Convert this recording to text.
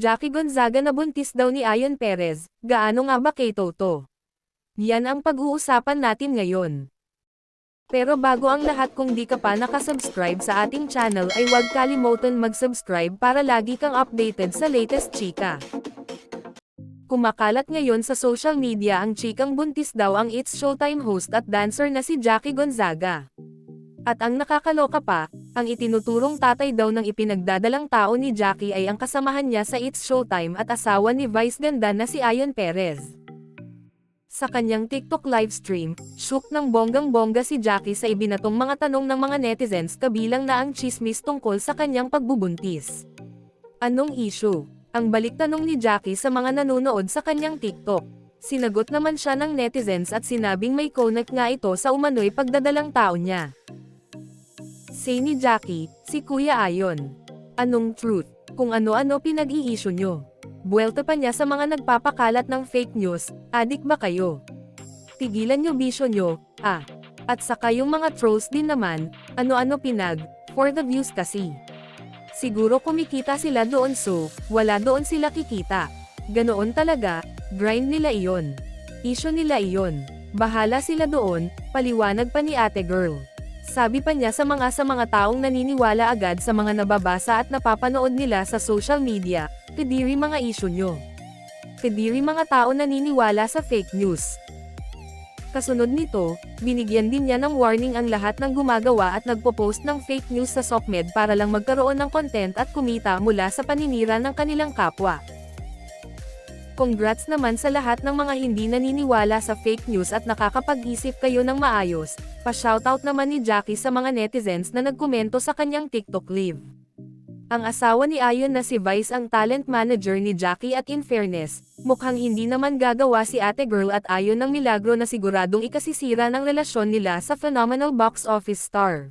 Jackie Gonzaga na buntis daw ni Ayon Perez, gaano nga ba kay Toto? Yan ang pag-uusapan natin ngayon. Pero bago ang lahat kung di ka pa nakasubscribe sa ating channel ay huwag kalimutan mag-subscribe para lagi kang updated sa latest chika. Kumakalat ngayon sa social media ang chikang buntis daw ang It's Showtime host at dancer na si Jackie Gonzaga. At ang nakakaloka pa, ang itinuturong tatay daw ng ipinagdadalang tao ni Jackie ay ang kasamahan niya sa It's Showtime at asawa ni Vice Ganda na si Ayon Perez. Sa kanyang TikTok livestream, shook ng bonggang-bongga si Jackie sa ibinatong mga tanong ng mga netizens kabilang na ang chismis tungkol sa kanyang pagbubuntis. Anong issue? Ang balik tanong ni Jackie sa mga nanonood sa kanyang TikTok. Sinagot naman siya ng netizens at sinabing may connect nga ito sa umano'y pagdadalang tao niya. Say ni Jackie, si Kuya Ayon. Anong truth? Kung ano-ano pinag-i-issue nyo. Buwelta pa niya sa mga nagpapakalat ng fake news, adik ba kayo? Tigilan nyo bisyo nyo, ah. At saka yung mga trolls din naman, ano-ano pinag, for the views kasi. Siguro kumikita sila doon so, wala doon sila kikita. Ganoon talaga, grind nila iyon. Issue nila iyon. Bahala sila doon, paliwanag pa ni ate girl. Sabi pa niya sa mga sa mga taong naniniwala agad sa mga nababasa at napapanood nila sa social media, kadiri mga issue nyo. Kadiri mga tao naniniwala sa fake news. Kasunod nito, binigyan din niya ng warning ang lahat ng gumagawa at nagpo-post ng fake news sa SOCMED para lang magkaroon ng content at kumita mula sa paninira ng kanilang kapwa. Congrats naman sa lahat ng mga hindi naniniwala sa fake news at nakakapag-isip kayo ng maayos, pa-shoutout naman ni Jackie sa mga netizens na nagkomento sa kanyang TikTok live. Ang asawa ni Ayon na si Vice ang talent manager ni Jackie at in fairness, mukhang hindi naman gagawa si ate girl at Ayon ng milagro na siguradong ikasisira ng relasyon nila sa phenomenal box office star.